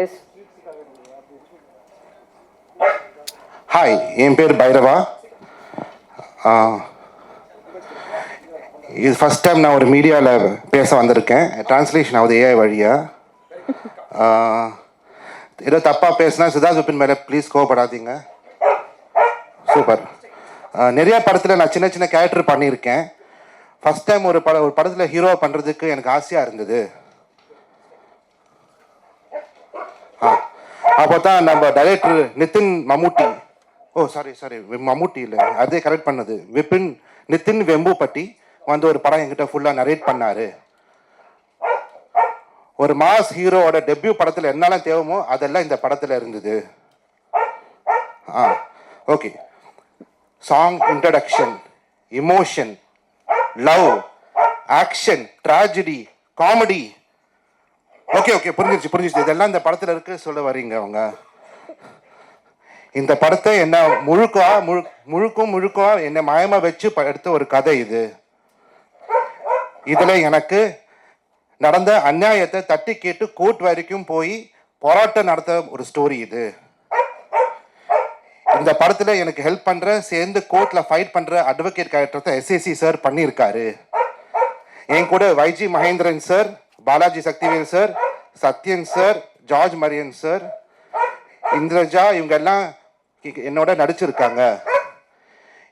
S. Hi என் பேர் பைரவா. இது first time நான் ஒரு மீடியாவில் பேச வந்திருக்கேன். ட்ரான்ஸ்லேஷன் ஆகுது ஏஐ வழியா. ஏதோ தப்பாக பேசினா சுதா சுப்பின் மேலே ப்ளீஸ் கோவப்படாதீங்க. சூப்பர் நிறைய படத்தில் நான் சின்ன சின்ன கேரக்டர் பண்ணியிருக்கேன். ஃபஸ்ட் டைம் ஒரு பட ஒரு படத்தில் ஹீரோ பண்ணுறதுக்கு எனக்கு ஆசையாக இருந்தது. அப்போ தான் நம்ம director Nithin Mammootty. Oh sorry sorry Mammootty இல்லை. அதே கரெக்ட் பண்ணது. விபின் நிதின் வெம்புப்பட்டி வந்து ஒரு படம் என்கிட்ட ஃபுல்லாக நரேட் பண்ணார். ஒரு மாஸ் ஹீரோவோட டெபியூ படத்தில் என்னெல்லாம் தேவைமோ அதெல்லாம் இந்த படத்தில் இருந்தது. ஆ okay song introduction emotion love action tragedy comedy okay okay புரிஞ்சிருச்சு புரிஞ்சிருச்சு. இதெல்லாம் இந்த படத்தில் இருக்கு சொல்ல வரீங்க அவங்க. இந்த படத்தை என்ன முழுக்கா முழு முழுக்கும் முழுக்கா என்னை மாயமா வச்சு ப- எடுத்த ஒரு கதை இது. இதுல எனக்கு நடந்த அநியாயத்தை தட்டி கேட்டு கோர்ட் வரைக்கும் போய் போராட்டம் நடத்த ஒரு ஸ்டோரி இது. இந்த படத்துல எனக்கு ஹெல்ப் பண்ற சேர்ந்து கோர்ட்ல ஃபைட் பண்ற அட்வொகேட் கேரக்டர் எஸ்ஏசி சார் பண்ணியிருக்காரு. என் கூட YG Mahendran sir Balaji Sakthivel sir Sathyan sir George Maryan sir Indraja இவங்க எல்லாம் என்னோட நடிச்சிருக்காங்க.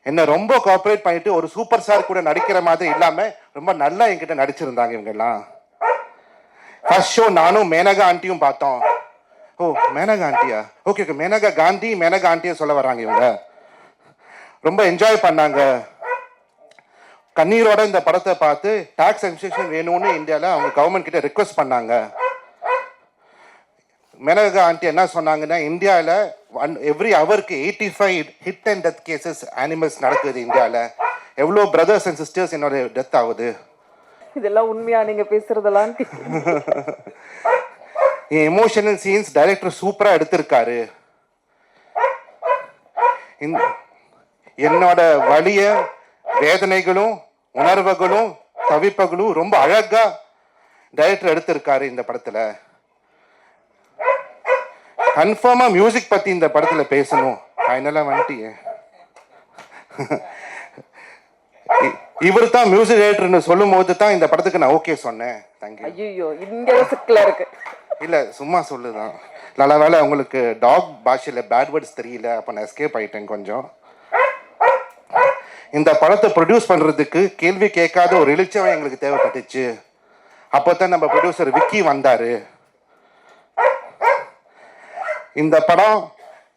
என்ன ரொம்ப கோஆப்ரேட் பண்ணிட்டு ஒரு சூப்பர் ஸ்டார் கூட நடிக்கிற மாதிரி இல்லாம ரொம்ப நல்லா என்கிட்ட நடிச்சிருந்தாங்க இவங்க எல்லாம் ஃபர்ஸ்ட் ஷோ நானும் மேனகா ஆண்டியும் பார்த்தோம். ஓ மேனகா ஆண்டியா ஓகே ஓகே மேனகா காந்தி மேனகா ஆண்டியை சொல்ல வர்றாங்க இவங்க. ரொம்ப என்ஜாய் பண்ணாங்க. கண்ணீரோட இந்த படத்தை பார்த்து டாக்ஸ் எக்ஸிஷன் வேணும்னு இந்தியாவில் அவங்க கவர்மெண்ட் கிட்ட ரிக்வெஸ்ட் பண்ணாங்க. மேனகா ஆண்டி என்ன சொன்னாங்கன்னா இந்தியாவில் ஒன் எவ்ரி ஹவருக்கு eighty five hit and death cases animals நடக்குது இந்தியாவில் எவ்வளோ பிரதர்ஸ் அண்ட் சிஸ்டர்ஸ் என்னோட டெத் ஆகுது. இதெல்லாம் உண்மையா? நீங்க பேசுறதெல்லாம் என் எமோஷனல் சீன்ஸ் டைரக்டர் சூப்பராக எடுத்திருக்காரு. என்னோட வலிய வேதனைகளும் உணர்வுகளும் தவிப்புகளும் ரொம்ப அழகா டைரக்டர் எடுத்திருக்காரு இந்த படத்துல. கன்ஃபார்மா மியூசிக் பத்தி இந்த படத்துல பேசணும். ஃபைனலா வந்துட்டியே. இவர் தான் மியூசிக் டைரக்டர்னு சொல்லும் போது தான் இந்த படத்துக்கு நான் ஓகே சொன்னேன். தேங்க்யூ ஐயோ இங்க சிக்கல இருக்கு. இல்ல சும்மா சொல்லுதான். நல்ல வேளை உங்களுக்கு டாக் பாஷையில பேட் வேர்ட்ஸ் தெரியல அப்ப நான் எஸ்கேப் ஆயிட்டேன் கொஞ்சம். இந்த படத்தை ப்ரொடியூஸ் பண்ணுறதுக்கு கேள்வி கேட்காத ஒரு எழுச்சவன் எங்களுக்கு தேவைப்பட்டுச்சு. அப்போ தான் நம்ம ப்ரொடியூசர் விக்கி வந்தார். இந்த படம்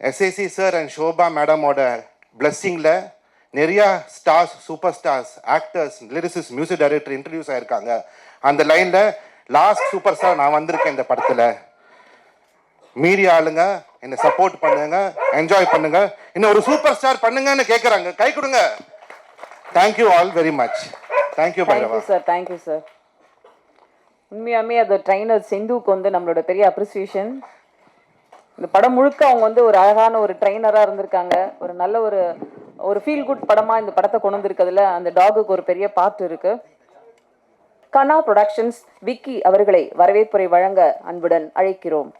எஸ்ஏசி சார் அண்ட் ஷோபா மேடமோட பிளஸ்ஸிங்கில் நிறையா stars super stars actors lyricists music director introduce ஆகிருக்காங்க அந்த லைனில் லாஸ்ட் சூப்பர் ஸ்டார் நான் வந்திருக்கேன் இந்த படத்தில். மீறி ஆளுங்க என்னை சப்போர்ட் பண்ணுங்க என்ஜாய் பண்ணுங்க இன்னும் ஒரு சூப்பர் ஸ்டார் பண்ணுங்கன்னு கேட்குறாங்க கை கொடுங்க. Thank you all very much thank you Bhairava thank you sir thank you sir உண்மையாமே அந்த ட்ரைனர் செந்துவுக்கு வந்து நம்மளோட பெரிய அப்ரிசியேஷன் இந்த படம் முழுக்க அவங்க வந்து ஒரு அழகான ஒரு ட்ரைனராக இருந்திருக்காங்க. ஒரு நல்ல ஒரு ஒரு ஃபீல் குட் படமாக இந்த படத்தை கொண்டு வந்திருக்கிறதுல அந்த டாகுக்கு ஒரு பெரிய பார்ட் இருக்கு. கனா ப்ரொடக்ஷன்ஸ் விக்கி அவர்களை வரவேற்புரை வழங்க அன்புடன் அழைக்கிறோம்.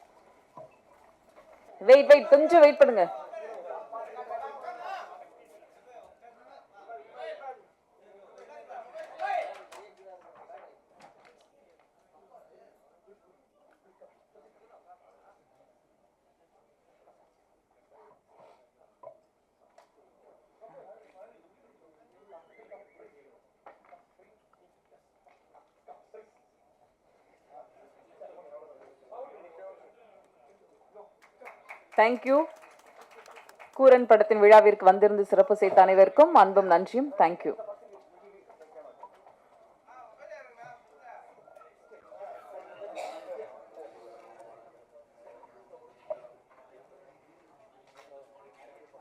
வெயிட் வெயிட் கொஞ்சம் வெயிட் பண்ணுங்க. தேங்க்யூ கூரன் படத்தின் விழாவிற்கு வந்திருந்து சிறப்பு செய்த அனைவருக்கும் அன்பும் நன்றியும். தேங்க்யூ